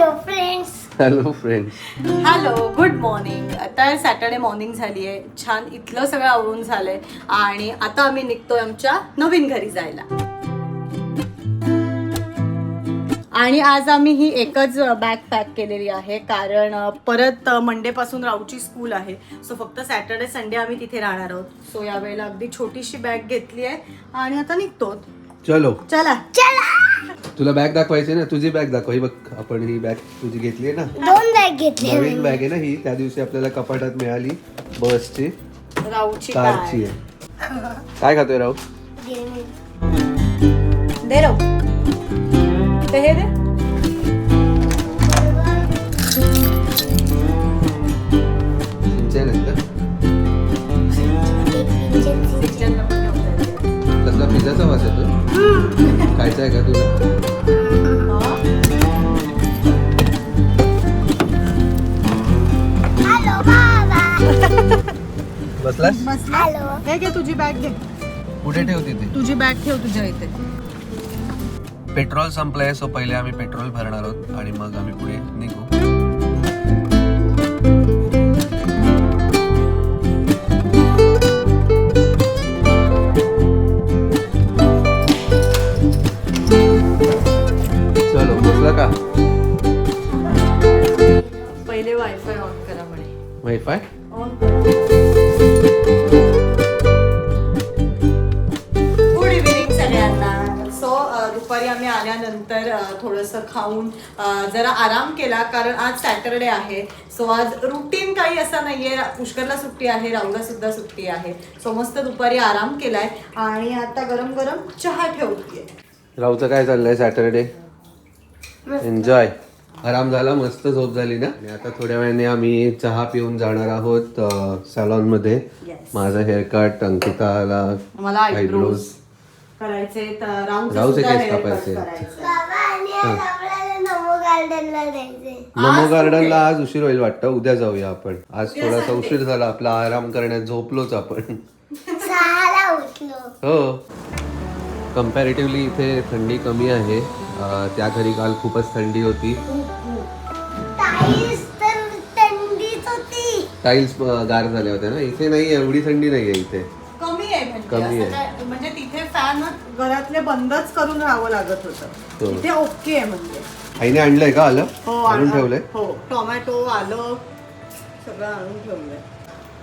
Hello friends hello friends hello good morning आता Saturday morning झाली आहे. छान इथलं सगळं आवरून झालंय. आणि आता आम्ही निघतोय आमच्या नवीन घरी जायला. आणि आज आम्ही ही एकच बॅग पॅक केलेली आहे. कारण परत मंडे पासून राऊची स्कूल आहे. सो फक्त सॅटर्डे संडे आम्ही तिथे राहणार आहोत. सो यावेळेला अगदी छोटीशी बॅग घेतली आहे. आणि आता निघतो चलो. चला. तुला बॅग दाखवायची ना तुझी बॅग दाखव. ही बघ आपण ही बॅग तुझी घेतली आहे ना? दोन बॅग घेतले नवीन बॅग आहे ना ही. त्या दिवशी आपल्याला कपाटात मिळाली बसची. राऊची कारची आहे. काय खातोय राहू? दे राऊ ते हे दे. बसलास? हॅलो हे घे तुझी बॅग घे. कुठे ठेवते ते? तुझी बॅग ठेव तुझ्या इथे. पेट्रोल संपलंय सो पहिले आम्ही पेट्रोल भरणार आहोत आणि मग आम्ही पुढे निघू. आम्ही आल्यानंतर थोडंसं खाऊन जरा आराम केला कारण आज सॅटरडे आहे. सो आज रुटीन काही असं नाहीये. पुष्करला सुट्टी आहे राहुलला सुद्धा सुट्टी आहे. सो मस्त दुपारी आराम केलाय. आणि आता गरम गरम चहा ठेवतीये. राहूचं काय चाललंय सॅटरडे? एन्जॉय आराम झाला मस्त झोप झाली ना? आता थोड्या वेळाने आम्ही चहा पिऊन जाणार आहोत सॅलॉनमध्ये. Yes. माझा हेअरकट अंकिताला. आयब्रोज करायचे तर सुद्धा केस कापायचे. नमो गार्डनला आज उशीर होईल वाटतं. उद्या जाऊया आपण. आज थोडासा उशीर झाला. आपला आराम करण्यात झोपलोच आपण. सहाला उठलो. हो. कम्पॅरेटिव्हली इथे थंडी कमी आहे. त्या घरी काल खूपच थंडी होती. टाईल्स तर थंडीच होती. टाईल्स गार झाल्या होत्या ना. इथे नाही एवढी थंडी नाही आहे इथे कमी आहे म्हणजे कमी असं आहे. काय- म्हणजे तिथे फॅन घरातले बंदच करून राहावं लागत होतं. तिथे ओके आहे म्हणजे. आईने आणलंय का आलं? हो आणून आणा- ठेवलंय? हो टोमॅटो आलं सगळं आणून ठेवलंय.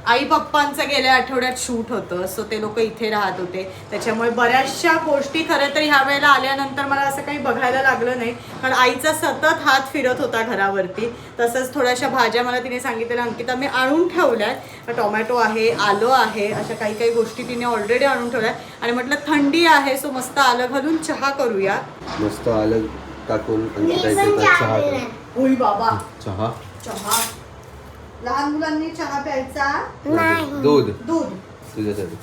आई पप्पांचं गेल्या आठवड्यात शूट होतं सो ते लोक इथे राहत होते. त्याच्यामुळे बऱ्याचशा गोष्टी खरं तर ह्या वेळेला आल्यानंतर मला असं काही बघायला लागलं नाही. कारण आईचा सतत हात फिरत होता घरावरती. तसंच थोड्याशा भाज्या मला तिने सांगितलेल्या अंकिता मी आणून ठेवल्यात. टोमॅटो आहे आलं आहे अशा काही काही गोष्टी तिने ऑलरेडी आणून ठेवल्यात. आणि म्हटलं थंडी आहे सो मस्त आलं घालून चहा करूया. मस्त आलं टाकून चहा बाबा. चहा? चहा. लहान मुलांनी चहा प्यायचा? नाही. दूध. दूध. तुझ्यासाठी.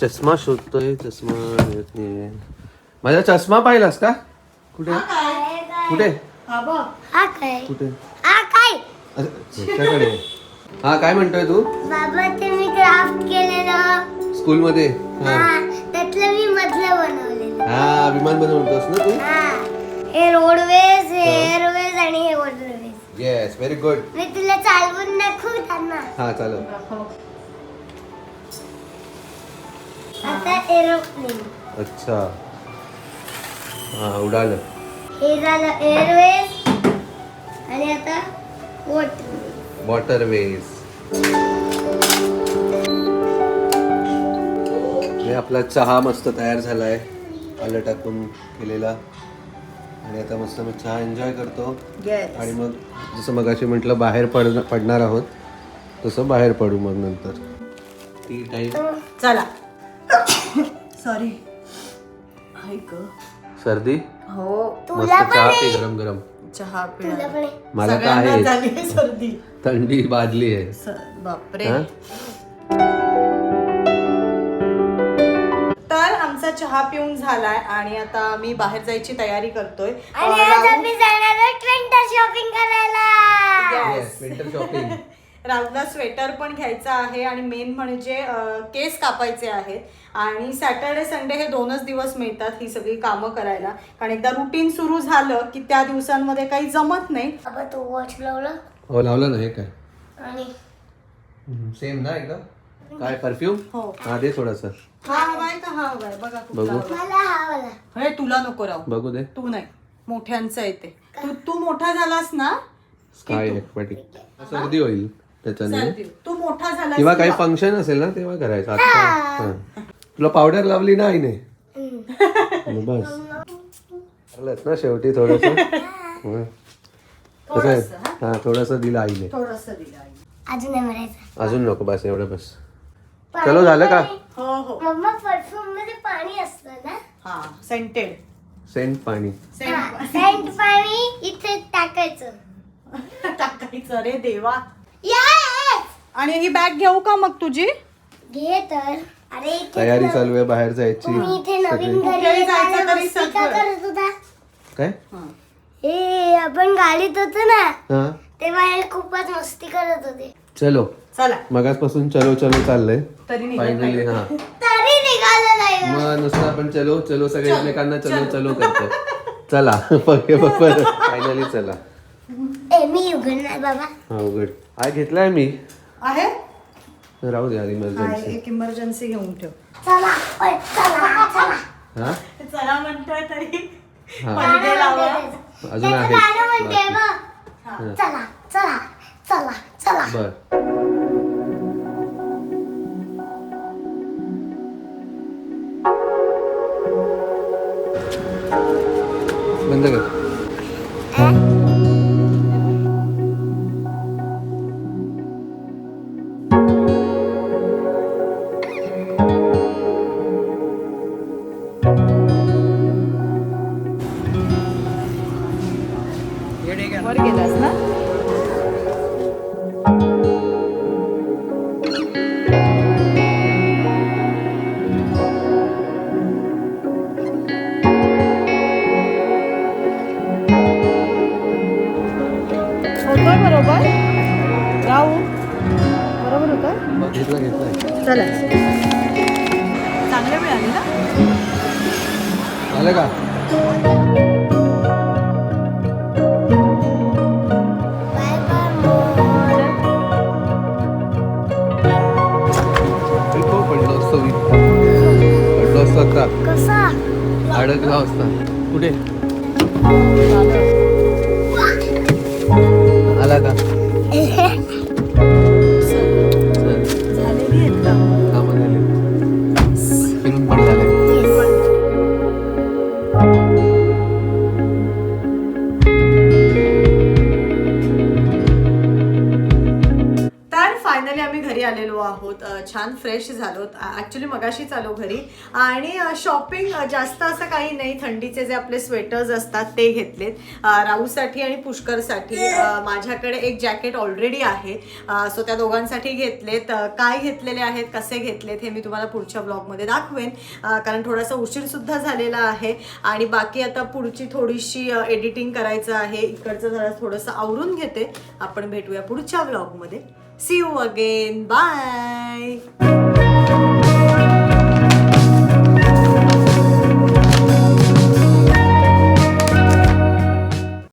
चष्मा शोधतोय चष्मा मिळत नाहीये माझा चष्मा पाहिलास का? कुठे? कुठे? हा बघ. हा काय? कुठे? हा काय? अरे, हा काय म्हणतोय तू? बाबा ते मी क्राफ्ट केलेलं. स्कूल मध्ये हा. हा त्यातलं मी मधलं बनवलेलं. हा विमान बनवतोस ना तू? हा. हे रोडवेज हे एअरवेज आणि हे वॉटरवेज येस व्हेरी गुड मी तुला चालवून दाखवू त्यांना. हा चालेल आता एरोप्लेन अच्छा. हा उडालं. हे झालं एअरवेज आणि आता वॉटर वॉटरवेज हे आपला चहा मस्त तयार झालाय. आलं टाकून केलेला. आणि आता मस्त मी चहा एन्जॉय करतो. येस आणि मग जसं मगाशी म्हटलं बाहेर पड पडणार आहोत तसं बाहेर पडू मग नंतर. टी टाईम चला. सॉरी ऐक सर्दी? हो. मस्त तुला पण चहा पी. गरम गरम. चहा पिणार. मला तर सगळ्यांना आहे. झाली सर्दी. थंडी बाजली आहे. स- बापरे. हा? चहा पिऊन झालाय आणि आता मी बाहेर जायची तयारी करतोय. आणि आज राहुल- आम्ही जाणार आहोत शॉपिंग करायला. Yes. Winter shopping. राहुलला स्वेटर पण घ्यायचा आहे आणि मेन म्हणजे अं, केस कापायचे आहेत. आणि सॅटर्डे संडे हे दोनच दिवस मिळतात ही सगळी कामं करायला. कारण एकदा रुटीन सुरू झालं की त्या दिवसांमध्ये काही जमत नाही. बाबा तू वॉच लावला? हो लावलं ना हे काय? आणि? सेम ना एकदम? काय परफ्यूम हो. हा दे थोडंसं. हा हवाय का? हा हवाय बघा. मला हा वाला हे तुला नको राहू. बघू दे. तू नाही. मोठ्यांचं येते तू. तू मोठा झालास ना स्काय एक्वाटिक सर्दी होईल त्याच्याने. तू मोठा झालास किंवा काही. फंक्शन असेल ना तेव्हा करायचं. आता हा. तुला पावडर लावली ना आईने? मग बस. चालत ना शेवटी थोडस. थोडंसं, हा? हा थोडस दिलं आईने. थोडंसं दिलं. अजून नाही म्हणायचं. अजून नको बस एवढं बस. चलो झालं का? हो हो. मम्मा परफ्यूममध्ये पाणी असतं ना? हा सेंटेड सेंट पाणी. सेंट पाणी. इथे टाकायचं. टाकायचं रे देवा. Yes! आणि ही बॅग घेऊ का मग तुझी? घे तर. अरे इथे तयारी चालू आहे बाहेर जायची. मी इथे नवीन सगळी. घरी कुठेही जायचं तरी मस्ती का सगळं. करत होता. काय? ए आपण गाडीत होतो ना हा. तेव्हा हे खूपच मस्ती करत होते. चलो. चला. मगाचपासून चलो चलो चाललंय. तरी निघत फायनली. हा. तरी निघालं नाही मग नुसतं आपण चलो चलो सगळे एकमेकांना चलो चलो. करतो. चला फायनली चला. ए मी उघडणार बाबा. हा उघड. हा घेतलाय मी. आहे? राहू दे हा, इमर्जन्सी एक इमर्जन्सी घेऊन ठेव. चला ओय, चला चला. हा? चला म्हणतोय तरी. हा. पडदे लावा. अजून त्याचं आहे. गाणं म्हणते. बघ. चला चला चला चला. बर. なんだけど。आलं का? कसा? अडकला असता. कुठे? आला का? फ्रेश झालो. ॲक्च्युली मगाशीच आलो घरी. आणि शॉपिंग जास्त असं काही नाही. थंडीचे जे आपले स्वेटर्स असतात ते घेतलेत. राहूसाठी आणि पुष्करसाठी माझ्याकडे एक जॅकेट ऑलरेडी आहे. सो त्या दोघांसाठी घेतलेत. काय घेतलेले आहेत कसे घेतलेत हे मी तुम्हाला पुढच्या ब्लॉगमध्ये दाखवेन. कारण थोडासा उशीरसुद्धा झालेला आहे. आणि बाकी आता पुढची थोडीशी एडिटिंग करायचं आहे. इकडचं जरा थोडंसं आवरून घेते. आपण भेटूया पुढच्या ब्लॉगमध्ये See you again. Bye!